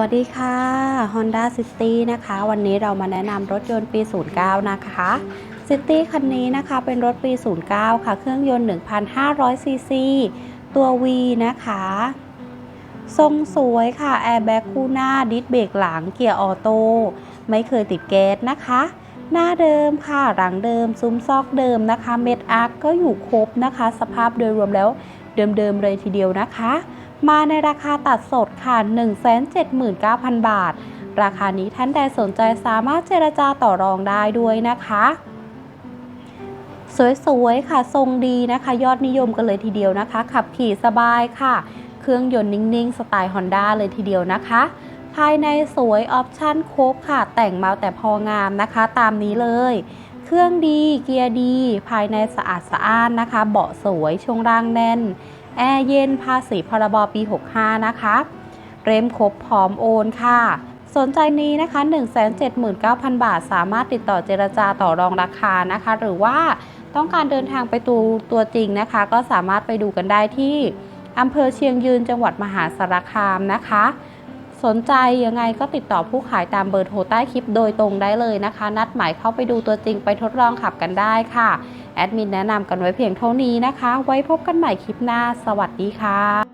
วัสดีค่ะ Honda City นะคะ วันนี้เรามาแนะนำรถยนต์ปี 09 นะคะ City คันนี้นะคะเป็นรถปี 09 ค่ะ เครื่องยนต์ 1,500 ซีซี ตัว V นะคะ ทรงสวยค่ะแอร์แบ็กคู่หน้า ดิสเบรกหลังเกียร์ออโต้ไม่เคยติดแก๊สนะคะ หน้าเดิมค่ะ หลังเดิม ซุ้มซอกเดิมนะคะ เม็ดอาร์คก็อยู่ครบนะคะ สภาพโดยรวมแล้วเดิมๆเลยทีเดียวนะคะ มาในราคาตัดสดค่ะ 179,000 บาท ราคานี้ท่านใดสนใจสามารถเจรจาต่อรองได้ด้วยนะคะ สวยๆ ค่ะ ทรงดีนะคะ ยอดนิยมกันเลยทีเดียวนะคะ ขับขี่สบายค่ะ เครื่องยนต์นิ่งๆ สไตล์ Honda เลยทีเดียวนะคะภายในสวยออปชั่นครบค่ะ แต่งมาแต่พองามนะคะ ตามนี้เลย เครื่องดีเกียร์ดี ภายในสะอาดสะอ้านนะคะ เบาะสวยช่วงล่างแน่น แอร์เย็นภาษีพรบปี 65 นะคะเรมครบพร้อมโอนค่ะ สนใจนี้นะคะ 179,000 บาท สามารถติดต่อเจรจาต่อรองราคานะคะ หรือว่าต้องการเดินทางไปดูตัวจริงนะคะ ก็สามารถไปดูกันได้ที่อำเภอเชียงยืนจังหวัดมหาสารคามนะคะ สนใจยังไงก็ติดต่อผู้ขายตามเบอร์โทรใต้คลิปโดยตรงได้เลยนะคะ นัดหมายเข้าไปดูตัวจริงไปทดลองขับกันได้ค่ะ แอดมินแนะนำกันไว้เพียงเท่านี้นะคะ ไว้พบกันใหม่คลิปหน้า สวัสดีค่ะ